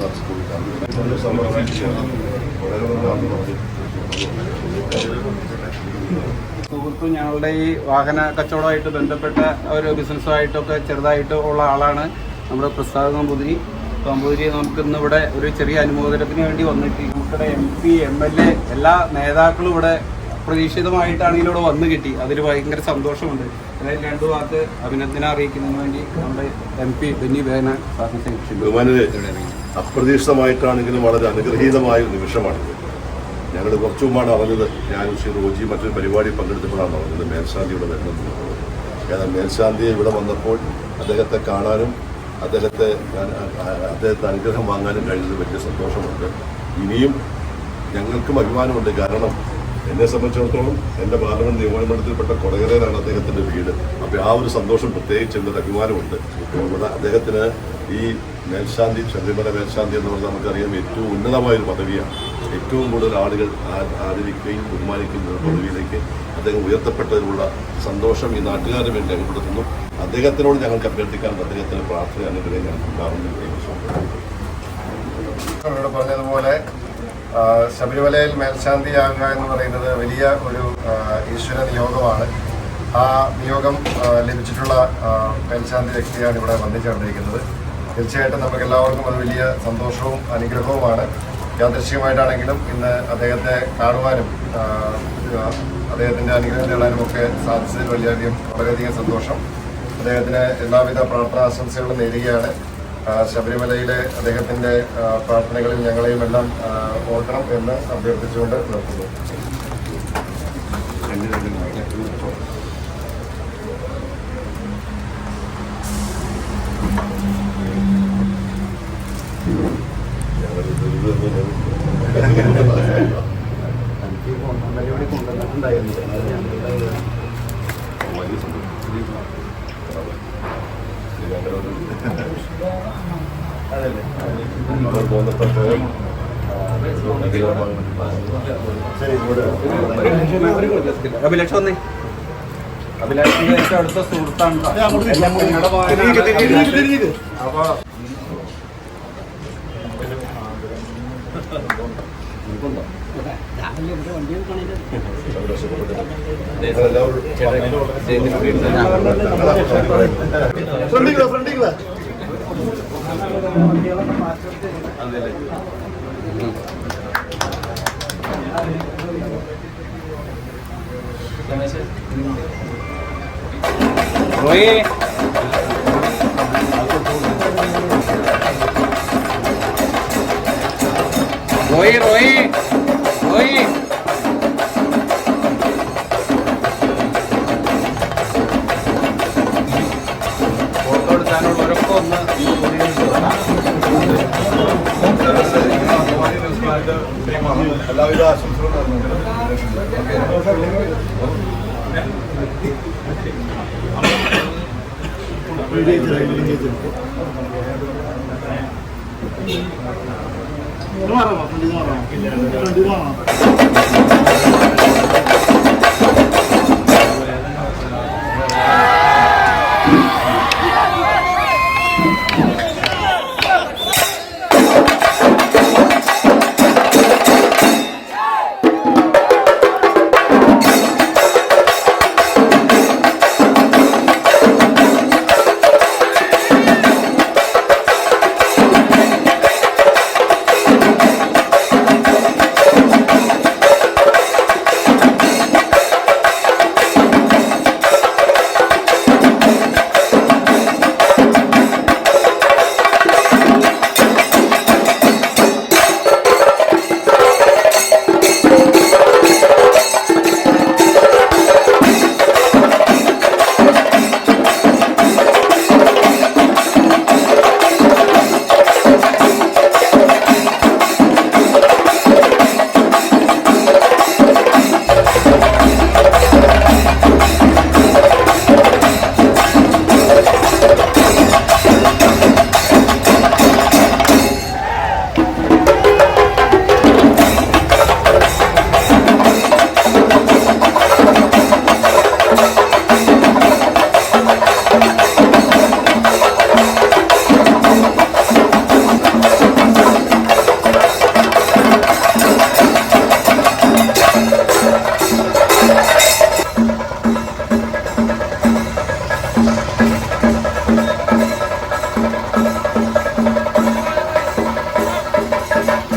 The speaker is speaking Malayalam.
നന്ദി സുഹൃത്തും ഞങ്ങളുടെ ഈ വാഹന കച്ചവടമായിട്ട് ബന്ധപ്പെട്ട ഒരു ബിസിനസ്സുമായിട്ടൊക്കെ ചെറുതായിട്ട് ഉള്ള ആളാണ് നമ്മുടെ പ്രസാദ് നമ്പൂതിരി നമ്പൂതിരി നമുക്ക് ഇന്ന് ഇവിടെ ഒരു ചെറിയ അനുമോദനത്തിന് വേണ്ടി വന്നിട്ട് നമുക്കിടെ M P M L A എല്ലാ നേതാക്കളും ഇവിടെ പ്രതീക്ഷിതമായിട്ടാണ് ഇതിലൂടെ വന്നു കിട്ടി. അതിൽ ഭയങ്കര സന്തോഷമുണ്ട്. അതായത് രണ്ടു വാക്ക് അഭിനന്ദനം അറിയിക്കുന്നതിന് വേണ്ടി നമ്മുടെ എം പി ബെന്നി ബേന സാറിനെ. അപ്രതീക്ഷിതമായിട്ടാണെങ്കിലും വളരെ അനുഗ്രഹീതമായ ഒരു നിമിഷമാണിത്. ഞങ്ങൾ കുറച്ചു മുമ്പാണ് അറിഞ്ഞത് ഞാൻ ശ്രീ റോജി മറ്റൊരു പരിപാടി പങ്കെടുത്തപ്പോഴാണ് അറിഞ്ഞത് മേൽശാന്തി ഇവിടെ വരുന്നത് കാരണം മേൽശാന്തി ഇവിടെ വന്നപ്പോൾ അദ്ദേഹത്തെ കാണാനും അദ്ദേഹത്തെ അദ്ദേഹത്തെ അനുഗ്രഹം വാങ്ങാനും കഴിഞ്ഞത് വലിയ സന്തോഷമുണ്ട്. ഇനിയും ഞങ്ങൾക്കും അഭിമാനമുണ്ട്. കാരണം എന്നെ സംബന്ധിച്ചിടത്തോളം എന്റെ പാർലമെന്റ് നിയമമണ്ഡലത്തിൽപ്പെട്ട കൊടകരയിലാണ് അദ്ദേഹത്തിന്റെ വീട്. അപ്പോൾ ആ ഒരു സന്തോഷം പ്രത്യേകിച്ച് ഒരു അഭിമാനമുണ്ട്. അദ്ദേഹത്തിന് ഈ മേൽശാന്തി ശബരിമല മേൽശാന്തി എന്ന് പറഞ്ഞാൽ നമുക്കറിയാം ഏറ്റവും ഉന്നതമായൊരു പദവിയാണ്. ഏറ്റവും കൂടുതൽ ആളുകൾ ആദരിക്കുകയും ബഹുമാനിക്കുന്ന പദവിയിലേക്ക് അദ്ദേഹം ഉയർത്തപ്പെട്ടതിനുള്ള സന്തോഷം ഈ നാട്ടുകാരുടെ വേണ്ടി രേഖപ്പെടുത്തുന്നു. അദ്ദേഹത്തിനോട് ഞങ്ങൾക്ക് അഭ്യർത്ഥിക്കാൻ അദ്ദേഹത്തിന് പ്രാർത്ഥന അനുഗ്രഹം ഞങ്ങൾക്ക് ഉണ്ടാവുന്നു ഇവിടെ പറഞ്ഞതുപോലെ ശബരിമലയിൽ മേൽശാന്തിയാകുക എന്ന് പറയുന്നത് വലിയ ഒരു ഈശ്വര നിയോഗമാണ്. ആ നിയോഗം ലഭിച്ചിട്ടുള്ള മേൽശാന്തി വ്യക്തിയാണ് ഇവിടെ വന്നിച്ചേർന്നിരിക്കുന്നത് തീർച്ചയായിട്ടും നമുക്ക് എല്ലാവർക്കും അത് വലിയ സന്തോഷവും അനുഗ്രഹവുമാണ്. യാദൃശ്യമായിട്ടാണെങ്കിലും ഇന്ന് അദ്ദേഹത്തെ കാണുവാനും അദ്ദേഹത്തിന്റെ അനുഗ്രഹം നേടാനും ഒക്കെ സാധിച്ചതിൽ വളരെയധികം വളരെയധികം സന്തോഷം. അദ്ദേഹത്തിന് എല്ലാവിധ പ്രാർത്ഥനാശംസകളും നേരുകയാണ്. ശബരിമലയിലെ അദ്ദേഹത്തിന്റെ പ്രാർത്ഥനകളിൽ ഞങ്ങളെയും എല്ലാം ഓർക്കണം എന്ന് അഭ്യർത്ഥിച്ചുകൊണ്ട് നിർത്തുന്നു. അഭിലാഷ് വന്നേ ഏറ്റവും അടുത്ത സുഹൃത്താണ് അപ്പൊ നിങ്ങളുടെ മകനാണ്. അപ്പൊ റോയി റോയി റോയി ഫോട്ടോ എടുക്കാനുള്ളവരൊക്കെ ഒന്ന് എല്ലാവിധ ആശംസകളും മാറാമോ ഫ്രണ്ടിൽ മാറാമോ ഫ്രണ്ടിൽ മാറാം